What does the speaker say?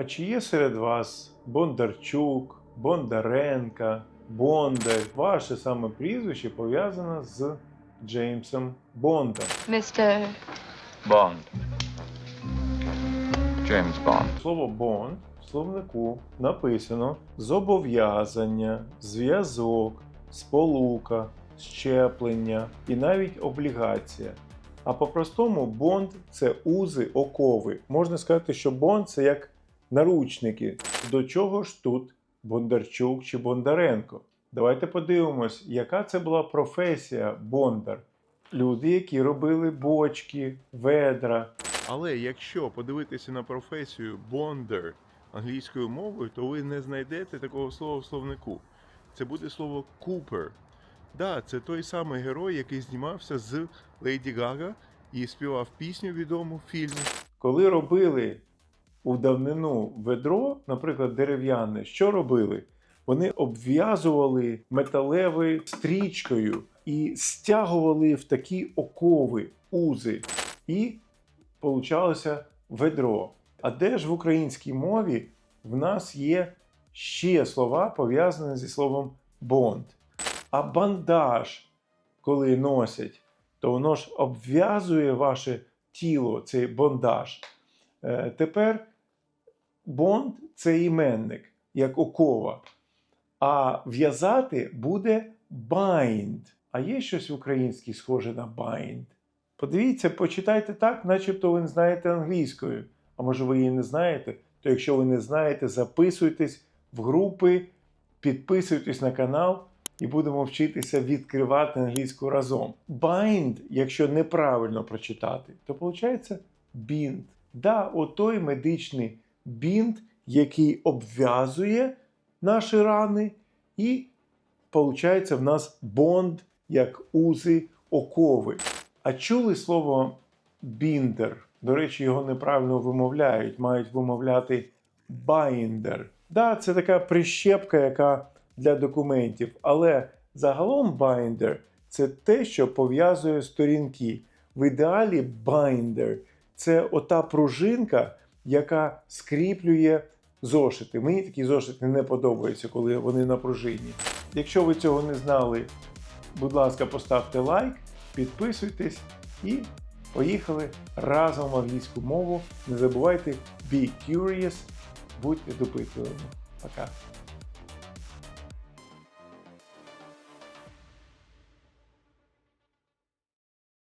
А чи є серед вас Бондарчук, Бондаренка, Бондар? Ваше саме прізвище пов'язане з Джеймсом Бондом. Mr. Bond. James Bond. Слово Бонд в словнику написано зобов'язання, зв'язок, сполука, щеплення і навіть облігація. А по-простому бонд це узи окови. Можна сказати, що бонд це як наручники. До чого ж тут Бондарчук чи Бондаренко? Давайте подивимось, яка це була професія Бондар. Люди, які робили бочки, ведра, Але якщо подивитися на професію бондар англійською мовою, то ви не знайдете такого слова в словнику. Це буде слово Купер. Да, це той самий герой, який знімався з Леді Гага і співав пісню відому в фільмі. Коли робили у давнину ведро, наприклад, дерев'яне, що робили? Вони обв'язували металевою стрічкою і стягували в такі окови, узи, і получалося ведро. А де ж в українській мові в нас є ще слова, пов'язані зі словом бонд? А бандаж, коли носять, то воно ж обв'язує ваше тіло, цей бондаж. Е, Тепер бонд це іменник, як окова. А в'язати буде bind. А є щось в українській схоже на bind? Подивіться, почитайте так, начебто ви не знаєте англійською. А може ви її не знаєте? То якщо ви не знаєте, записуйтесь в групи, підписуйтесь на канал і будемо вчитися відкривати англійську разом. Bind, якщо неправильно прочитати, то виходить бінт. Да, отой медичний бінт, який обв'язує наші рани, і виходить в нас бонд, як узи окови. А чули слово біндер? До речі, його неправильно вимовляють, мають вимовляти binder. Да, це така прищепка, яка для документів, але загалом binder – це те, що пов'язує сторінки. В ідеалі binder – це ота пружинка, яка скріплює зошити. Мені такі зошити не подобаються, коли вони на пружині. Якщо ви цього не знали, будь ласка, поставте лайк, підписуйтесь і поїхали разом в англійську мову. Не забувайте be curious, будьте допитливими. Пока.